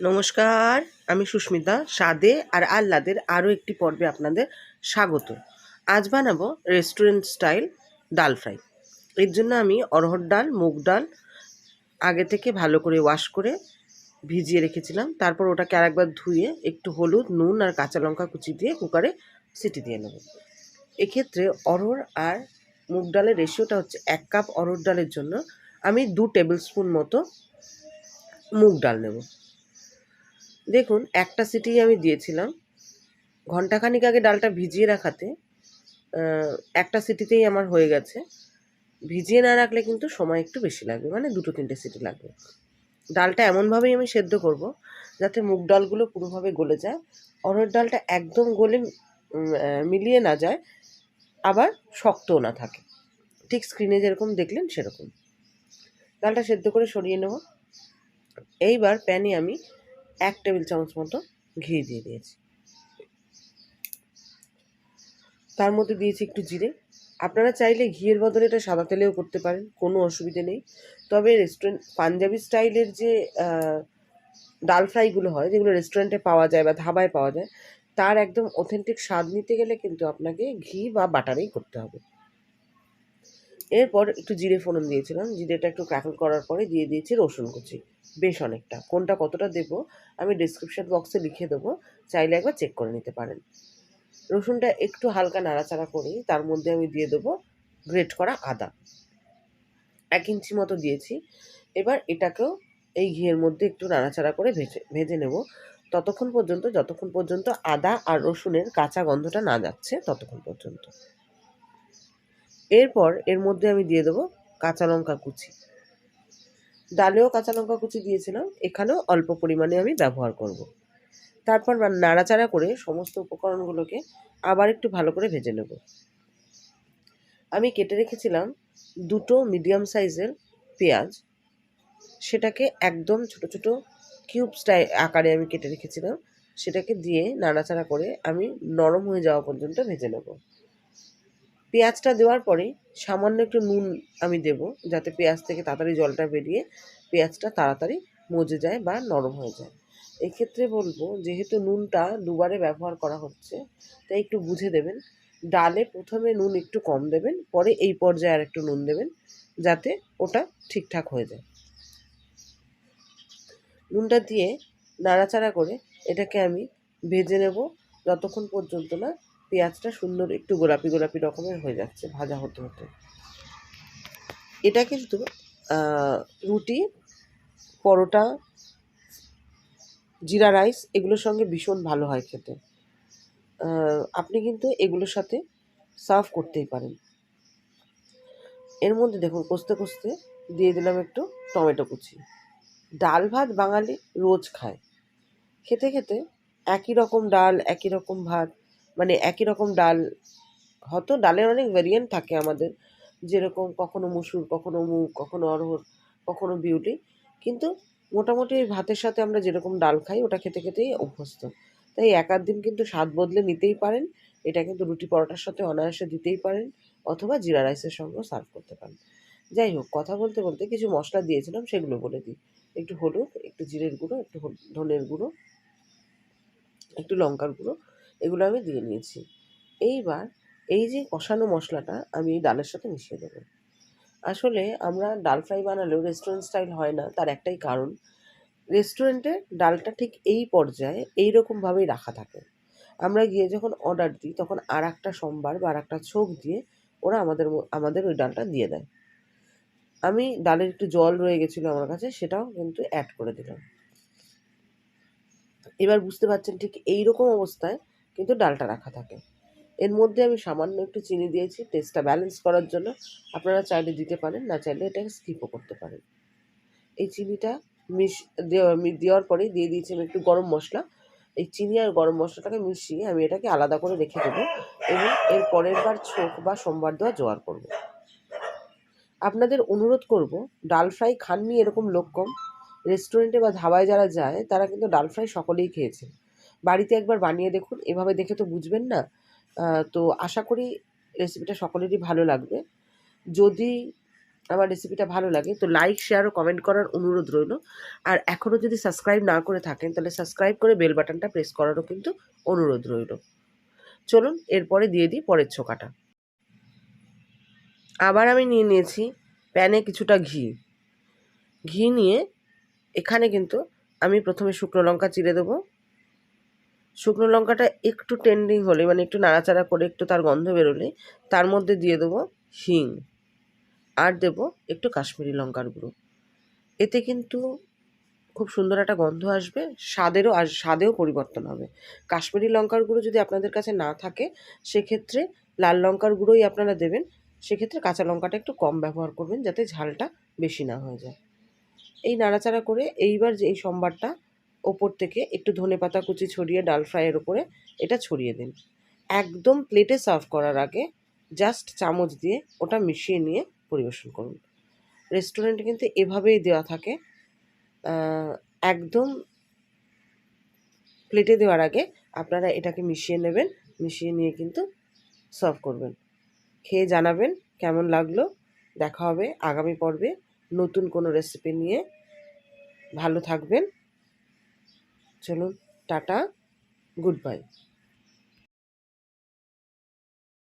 নমস্কার, আমি সুস্মিতা স্বাদে আর আহ্লাদের আরও একটি পর্বে আপনাদের স্বাগত। আজ বানাবো রেস্টুরেন্ট স্টাইল ডাল ফ্রাই এর জন্য আমি অরহর ডাল, মুগ ডাল আগে থেকে ভালো করে ওয়াশ করে ভিজিয়ে রেখেছিলাম। তারপর ওটাকে আরেকবার ধুয়ে একটু হলুদ, নুন আর কাঁচা লঙ্কা কুচি দিয়ে কুকারে সিটি দিয়ে নেব। এক্ষেত্রে অরহর আর মুগ ডালের রেশিওটা হচ্ছে এক কাপ অরহর ডালের জন্য। আমি দু টেবিল স্পুন মতো মুগ ডাল নেব। দেখুন, একটা সিটি আমি দিয়েছিলাম। ঘন্টাখানিক আগে ডালটা ভিজিয়ে রাখাতে একটা সিটিতেই আমার হয়ে গেছে। ভিজিয়ে না রাখলে কিন্তু সময় একটু বেশি লাগবে মানে দুটো তিনটে সিটি লাগবে। ডালটা এমনভাবেই আমি সেদ্ধ করব, যাতে মুগ ডালগুলো পুরোভাবে গলে যায়। অরহর ডালটা একদম গলে মিলিয়ে না যায়, আবার শক্তও না থাকে। ঠিক স্ক্রিনে যেরকম দেখলেন সেরকম। ডালটা সেদ্ধ করে সরিয়ে নেব। এইবার প্যানে আমি এক টেবিল চামচ মতো ঘি দিয়ে দিয়েছি। তার মধ্যে দিয়েছি একটু জিরে। আপনারা চাইলে ঘিয়ের বদলে এটা সাদা তেলেও করতে পারেন, কোনো অসুবিধে নেই। তবে রেস্টুরেন্ট, পাঞ্জাবি স্টাইলের যে ডাল ফ্রাইগুলো হয়, যেগুলো রেস্টুরেন্টে পাওয়া যায় বা ধাবায় পাওয়া যায়, তার একদম অথেন্টিক স্বাদ নিতে গেলে কিন্তু আপনাকে ঘি বা বাটারেই করতে হবে। এরপর একটু জিরে ফোড়ন দিয়েছিলাম, জিরেটা একটু ক্র্যাকল করার পরে দিয়ে দিয়েছি রসুন কুচি। বেশ অনেকটা। কোনটা কতটা দেবো আমি ডিসক্রিপশন বক্সে লিখে দেবো, চাইলে একবার চেক করে নিতে পারেন। রসুনটা একটু হালকা নাড়াচাড়া করে, তার মধ্যে আমি দিয়ে দেবো গ্রেট করা আদা। এক ইঞ্চি মতো দিয়েছি। এবার এটাকেও এই ঘিয়ের মধ্যে একটু নাড়াচাড়া করে ভেজে ভেজে নেব। ততক্ষণ পর্যন্ত, যতক্ষণ পর্যন্ত আদা আর রসুনের কাঁচা গন্ধটা না যাচ্ছে, ততক্ষণ পর্যন্ত। এরপর এর মধ্যে আমি দিয়ে দেবো কাঁচা লঙ্কা কুচি। ডালেও কাঁচা লঙ্কা কুচি দিয়েছিলাম, এখানেও অল্প পরিমাণে আমি ব্যবহার করব। তারপর নাড়াচাড়া করে সমস্ত উপকরণগুলোকে আবার একটু ভালো করে ভেজে নেব। আমি কেটে রেখেছিলাম দুটো মিডিয়াম সাইজের পেঁয়াজ। সেটাকে একদম ছোট ছোট কিউব স্টাই আকারে আমি কেটে রেখেছিলাম। সেটাকে দিয়ে নাড়াচাড়া করে আমি নরম হয়ে যাওয়া পর্যন্ত ভেজে নেব। পেঁয়াজটা দেওয়ার পরে সামান্য একটু নুন আমি দেব, যাতে পেঁয়াজ থেকে তাড়াতাড়ি জলটা বেরিয়ে পেঁয়াজটা তাড়াতাড়ি মজে যায় বা নরম হয়ে যায়। এক্ষেত্রে বলব, যেহেতু নুনটা দুবারে ব্যবহার করা হচ্ছে, তাই একটু বুঝে দেবেন। ডালে প্রথমে নুন একটু কম দেবেন, পরে এই পর্যায়ে আর একটু নুন দেবেন, যাতে ওটা ঠিকঠাক হয়ে যায়। নুনটা দিয়ে নাড়াচাড়া করে এটাকে আমি ভেজে নেব, যতক্ষণ পর্যন্ত না পেঁয়াজটা সুন্দর একটু গোলাপি গোলাপি রকমের হয়ে যাচ্ছে, ভাজা হতে হতে। এটা কিন্তু রুটি, পরোটা, জিরা রাইস, এগুলোর সঙ্গে ভীষণ ভালো হয় খেতে। আপনি কিন্তু এগুলোর সাথে সার্ভ করতেই পারেন। এর মধ্যে দেখুন, কষতে কষতে দিয়ে দিলাম একটু টমেটো কুচি। ডাল ভাত বাঙালি রোজ খায়। খেতে খেতে একই রকম ডাল, একই রকম ভাত মানে একই রকম ডাল হয়তো ডালের অনেক ভেরিয়েন্ট থাকে আমাদের। যেরকম কখনো মুসুর, কখনো মুগ, কখনো অরহর কখনো বিউটি। কিন্তু মোটামুটি ভাতের সাথে আমরা যেরকম ডাল খাই, ওটা খেতে খেতেই অভ্যস্ত। তাই এক আধ দিন কিন্তু স্বাদ বদলে নিতেই পারেন। এটা কিন্তু রুটি পরোটার সাথে অনায়াসে দিতেই পারেন অথবা জিরা রাইসের সঙ্গেও সার্ভ করতে পারেন। যাই হোক, কথা বলতে বলতে কিছু মশলা দিয়েছিলাম, সেগুলো বলে দিই। একটু হলুদ, একটু জিরের গুঁড়ো, একটু ধনের গুঁড়ো, একটু লঙ্কার গুঁড়ো। এগুলো আমি দিয়ে নিয়েছি। এইবার এই যে কষানো মশলাটা আমি ডালের সাথে মিশিয়ে দেবো। আসলে আমরা ডাল ফ্রাই বানালেও রেস্টুরেন্ট স্টাইল হয় না, তার একটাই কারণ রেস্টুরেন্টে ডালটা ঠিক এই পর্যায়ে এই রকমভাবেই রাখা থাকে। আমরা গিয়ে যখন অর্ডার দিই, তখন আর একটা সোমবার বা আর একটা ছোক দিয়ে ওরা আমাদের আমাদের ওই ডালটা দিয়ে দেয়। আমি ডালের একটু জল রয়ে গেছিল আমার কাছে, সেটাও কিন্তু অ্যাড করে দিলাম। এবার বুঝতে পারছেন ঠিক এই রকম অবস্থায় কিন্তু ডালটা রাখা থাকে। এর মধ্যে আমি সামান্য একটু চিনি দিয়েছি টেস্টটা ব্যালেন্স করার জন্য। আপনারা চাইলে দিতে পারেন, না চাইলে এটাকে স্কিপও করতে পারেন। এই চিনিটা মিশ দেওয়া দেওয়ার পরেই দিয়ে দিয়েছি আমি একটু গরম মশলা। এই চিনি আর গরম মশলাটাকে মিশিয়ে আমি এটাকে আলাদা করে রেখে দেবো এবং এর পরের বার ছোক বা সোমবার দেওয়া জোগাড় করব। আপনাদের অনুরোধ করব, ডাল ফ্রাই খাননি এরকম লোক কম। রেস্টুরেন্টে বা ধাবায় যারা যায়, তারা কিন্তু ডাল ফ্রাই সকলেই খেয়েছে বাড়িতে একবার বানিয়ে দেখুন, এভাবে দেখে তো বুঝবেন না। তো আশা করি রেসিপিটা সকলেরই ভালো লাগবে। যদি আমার রেসিপিটা ভালো লাগে, তো লাইক শেয়ার ও কমেন্ট করার অনুরোধ রইল। আর এখনও যদি সাবস্ক্রাইব না করে থাকেন, তাহলে সাবস্ক্রাইব করে বেল বাটনটা প্রেস করারও কিন্তু অনুরোধ রইল। চলুন, এরপরে দিয়ে দিই পরের ছোকাটা। আবার আমি নিয়ে নিয়েছি প্যানে কিছুটা ঘি। ঘি নিয়ে এখানে কিন্তু আমি প্রথমে শুকনো লঙ্কা চিড়ে দেবো। শুকনো লঙ্কাটা একটু টেন্ডিং হলে মানে একটু নাড়াচাড়া করে একটু তার গন্ধ বেরোলে, তার মধ্যে দিয়ে দেবো হিং। আর দেব একটু কাশ্মীরি লঙ্কার গুঁড়ো। এতে কিন্তু খুব সুন্দর একটা গন্ধ আসবে, স্বাদেরও আর স্বাদেও পরিবর্তন হবে। কাশ্মীরি লঙ্কার গুঁড়ো যদি আপনাদের কাছে না থাকে, সেক্ষেত্রে লাল লঙ্কার গুঁড়োই আপনারা দেবেন। সেক্ষেত্রে কাঁচা লঙ্কাটা একটু কম ব্যবহার করবেন, যাতে ঝালটা বেশি না হয়ে যায়। এই নাড়াচাড়া করে এইবার যে এই সম্বারটা ওপর থেকে একটু ধনে পাতা কুচি ছড়িয়ে ডাল ফ্রাইয়ের ওপরে এটা ছড়িয়ে দিন। একদম প্লেটে সার্ভ করার আগে জাস্ট চামচ দিয়ে ওটা মিশিয়ে নিয়ে পরিবেশন করুন। রেস্টুরেন্টে কিন্তু এভাবেই দেওয়া থাকে। একদম প্লেটে দেওয়ার আগে আপনারা এটাকে মিশিয়ে নেবেন, মিশিয়ে নিয়ে কিন্তু সার্ভ করবেন। খেয়ে জানাবেন কেমন লাগল। দেখা হবে আগামী পর্বে নতুন কোনো রেসিপি নিয়ে। ভালো থাকবেন। চলুন টাটা গুড বাই।